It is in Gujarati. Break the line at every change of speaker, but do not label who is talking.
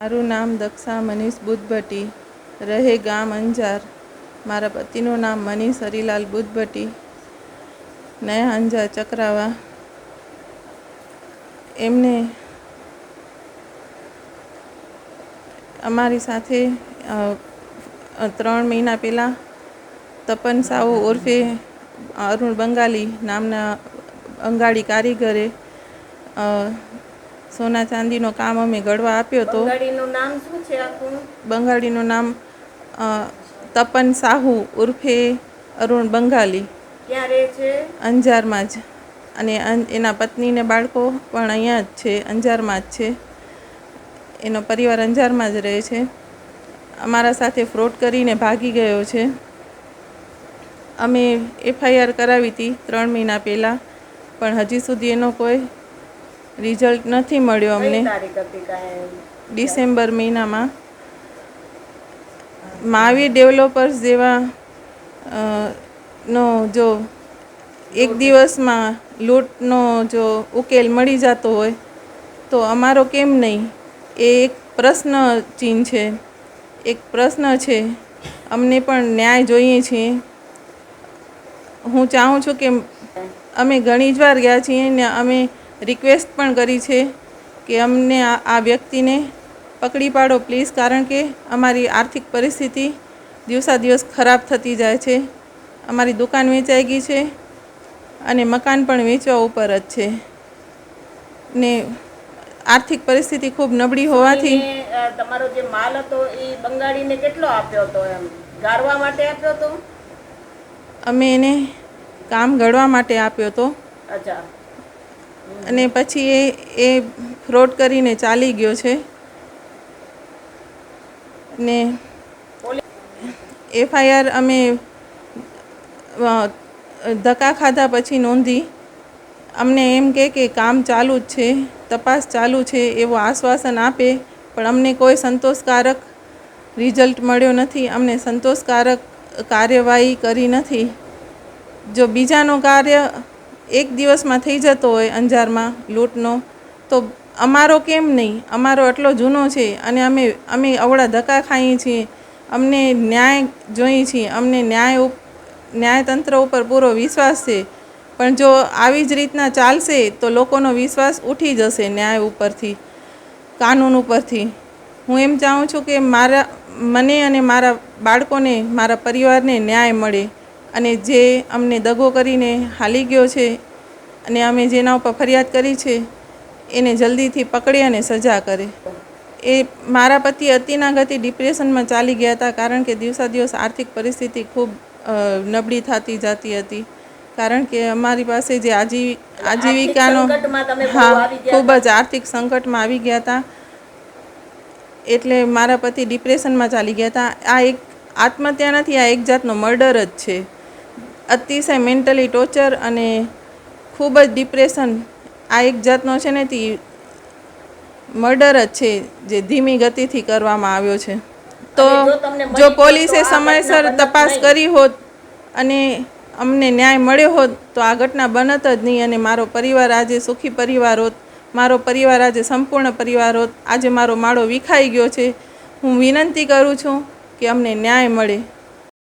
મારું નામ દક્ષા મનીષ બુદ્ધભટ્ટી, રહે ગામ અંજાર. મારા પતિનું નામ મનીષ હરિલાલ બુદ્ધભટ્ટી નયા અંજાર ચક્રાવા. એમને અમારી સાથે ત્રણ મહિના પહેલાં તપન સાહુ ઉર્ફે અરુણ બંગાલી નામના બંગાળી કારીગરે સોના ચાંદીનો કામ અમે ઘડવા આપ્યો હતો
બંગાળીનું નામ શું છે આખું?
બંગાળીનું નામ તપન સાહુ ઉર્ફે અરુણ બંગાલી.
છે?
અંજારમાં જ. અને અન- એના પત્નીને બાળકો પણ અહીંયા જ છે અંજારમાં જ છે. એનો પરિવાર અંજારમાં જ રહે છે. અમારા સાથે ફ્રોડ કરીને ભાગી ગયો છે. અમે એફઆઈઆર કરાવી હતી ત્રણ મહિના પહેલાં પણ હજી સુધી એનો કોઈ રિઝલ્ટ નથી મળ્યો અમને. ડિસેમ્બર મહિનામાં. મહાવીર ડેવલપર્સ જેવા નો જો એક દિવસમાં લૂંટનો જો ઉકેલ મળી જતો હોય તો અમારો કેમ નહીં? એ એક પ્રશ્ન ચિહ્ન છે. એક પ્રશ્ન છે. અમને પણ ન્યાય જોઈએ છીએ. હું ચાહું છું કે અમે ઘણી જ વાર ગયા છીએ ને અમે રિક્વેસ્ટ પણ કરી છે કે અમને આ વ્યક્તિને પકડી પાડો પ્લીઝ કારણ કે અમારી આર્થિક પરિસ્થિતિ દિવસા દિવસ ખરાબ થતી જાય છે. અમારી દુકાન વેચાઈ ગઈ છે અને મકાન પણ વેચવા ઉપર જ છે. ને આર્થિક પરિસ્થિતિ ખૂબ નબળી હોવાથી
તમારો જે માલ હતો એ બંગાળીને કેટલો આપ્યો હતો એમ? ગાળવા માટે આપ્યો હતો?
અમે એને કામ ઘડવા માટે આપ્યો હતો.
અચ્છા.
અને પછી એ એ ફ્રોડ કરીને ચાલી ગયો છે. ને એફઆઈઆર અમે ધક્કા ખાધા પછી નોંધી. અમને એમ કે કે કામ ચાલુ જ છે, તપાસ ચાલુ છે, એવું આશ્વાસન આપે, પણ અમને કોઈ સંતોષકારક રિઝલ્ટ મળ્યો નથી, અમને સંતોષકારક કાર્યવાહી કરી નથી. જો બીજાનો કાર્ય એક દિવસમાં થઈ જતો હોય અંજારમાં લૂંટનો, તો અમારો કેમ નહીં? અમારો એટલો જૂનો છે અને અમે અમે અવળા ધક્કા ખાઈએ છીએ. અમને ન્યાય જોઈએ છીએ. અમને ન્યાય ન્યાયતંત્ર ઉપર પૂરો વિશ્વાસ છે. પણ જો આવી જ રીતના ચાલશે, તો લોકોનો વિશ્વાસ ઉઠી જશે ન્યાય ઉપરથી, કાનૂન ઉપરથી. હું એમ ચાહું છું કે મારા, મને અને મારા બાળકોને, મારા પરિવારને ન્યાય મળે. અને જે અમને દગો કરીને હાલી ગયો છે અને અમે જેના ઉપર ફરિયાદ કરી છે એને જલ્દીથી પકડી અને સજા કરે. એ મારા પતિ અતિના ગતિ ડિપ્રેશનમાં ચાલી ગયા હતા કારણ કે દિવસા દિવસ આર્થિક પરિસ્થિતિ ખૂબ નબળી થતી જતી હતી. કારણ કે અમારી પાસે જે આજીવી આજીવિકાનો હા ખૂબ જ આર્થિક સંકટમાં આવી ગયા હતા. એટલે મારા પતિ ડિપ્રેશનમાં ચાલી ગયા હતા. આ એક આત્મહત્યા નથી આ એક જાતનો મર્ડર જ છે. અતિશય મેન્ટલી ટોર્ચર અને ખૂબ જ ડિપ્રેશન આ એક જાતનો છે ને તે મર્ડર જ છે જે ધીમી ગતિથી કરવામાં આવ્યો છે. તો
જો
પોલીસે સમયસર તપાસ કરી હોત અને અમને ન્યાય મળ્યો હોત તો આ ઘટના બનત જ નહીં અને મારો પરિવાર આજે સુખી પરિવાર હોત મારો પરિવાર આજે સંપૂર્ણ પરિવાર હોત આજે મારો માળો વિખાઈ ગયો છે. હું વિનંતી કરું છું કે અમને ન્યાય મળે.